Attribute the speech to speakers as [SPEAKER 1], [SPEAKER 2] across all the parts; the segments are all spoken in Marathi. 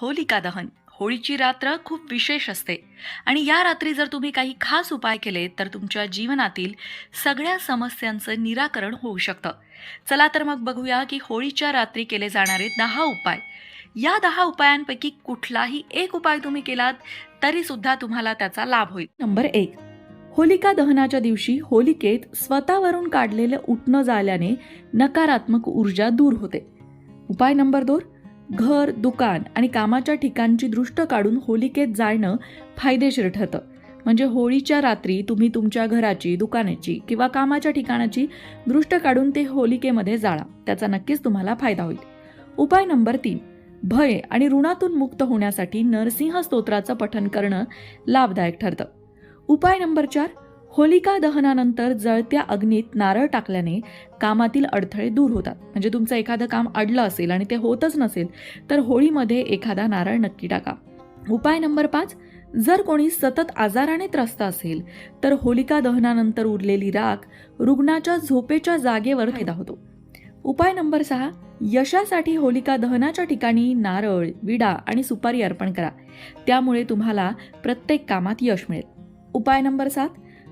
[SPEAKER 1] होलिका दहन. होळीची रात्र खूप विशेष असते. आणि या रात्री जर तुम्ही काही खास उपाय केले तर तुमच्या जीवनातील सगळ्या समस्यांचं निराकरण होऊ शकतं. चला तर मग बघूया की होळीच्या रात्री केले जाणारे दहा उपाय. या दहा उपायांपैकी कुठलाही एक उपाय तुम्ही केलात तरी सुद्धा तुम्हाला त्याचा लाभ होईल. नंबर एक. होलिका दहनाच्या दिवशी होलिकेत स्वतःवरून काढलेलं उठणं जाल्याने नकारात्मक ऊर्जा दूर होते. उपाय नंबर दोन. घर दुकान आणि कामाच्या ठिकाणची दृष्ट काढून होलिकेत जाणं फायदेशीर ठरतं. म्हणजे होळीच्या रात्री तुम्ही तुमच्या घराची दुकानाची किंवा कामाच्या ठिकाणाची दृष्ट काढून ते होलिकेमध्ये जाळा. त्याचा नक्कीच तुम्हाला फायदा होईल. उपाय नंबर तीन. भय आणि ऋणातून मुक्त होण्यासाठी नरसिंह स्तोत्राचं पठन करणं लाभदायक ठरतं. उपाय नंबर चार. होलिका दहनानंतर जळत्या अग्नीत नारळ टाकल्याने कामातील अडथळे दूर होतात. म्हणजे तुमचं एखादं काम अडलं असेल आणि ते होतच नसेल तर होळीमध्ये एखादा नारळ नक्की टाका. उपाय नंबर पाच जर कोणी सतत आजाराने त्रस्त असेल तर होलिका दहनानंतर उरलेली राख रुग्णाच्या झोपेच्या जागेवर फायदा होतो. उपाय नंबर सहा यशासाठी होलिका दहनाच्या ठिकाणी नारळ विडा आणि सुपारी अर्पण करा. त्यामुळे तुम्हाला प्रत्येक कामात यश मिळेल. उपाय नंबर सात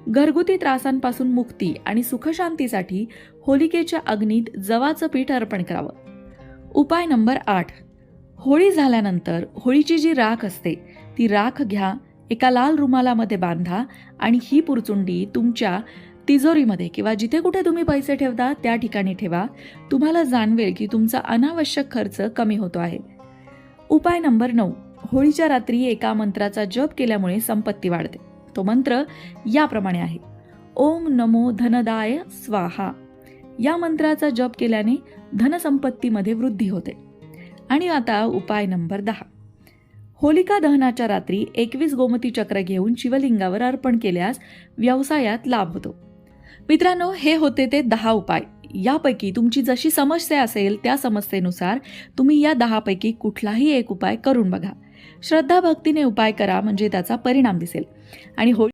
[SPEAKER 1] घरगुती त्रासांपासून मुक्ती आणि सुखशांतीसाठी होलिकेच्या अग्नीत जवाचं पीठ अर्पण करावं. उपाय नंबर आठ. होळी झाल्यानंतर होळीची जी राख असते ती राख घ्या एका लाल रुमालामध्ये बांधा आणि ही पुरचुंडी तुमच्या तिजोरीमध्ये किंवा जिथे कुठे तुम्ही पैसे ठेवता त्या ठिकाणी ठेवा. तुम्हाला जाणवेल की तुमचा अनावश्यक खर्च कमी होतो आहे. उपाय नंबर नऊ. होळीच्या रात्री एका मंत्राचा जप केल्यामुळे संपत्ती वाढते. तो मंत्र याप्रमाणे आहे. ओम नमो धनदाय स्वाहा. या मंत्राचा जप केल्याने धनसंपत्तीमध्ये वृद्धी होते. आणि आता उपाय नंबर दहा. होलिका दहनाच्या रात्री एकवीस गोमती चक्र घेऊन शिवलिंगावर अर्पण केल्यास व्यवसायात लाभ होतो. मित्रांनो हे होते ते दहा उपाय. यापैकी तुमची जशी समस्या असेल त्या समस्येनुसार तुम्ही या दहापैकी कुठलाही एक उपाय करून बघा. श्रद्धा भक्तीने उपाय करा म्हणजे त्याचा परिणाम दिसेल. आणि होळी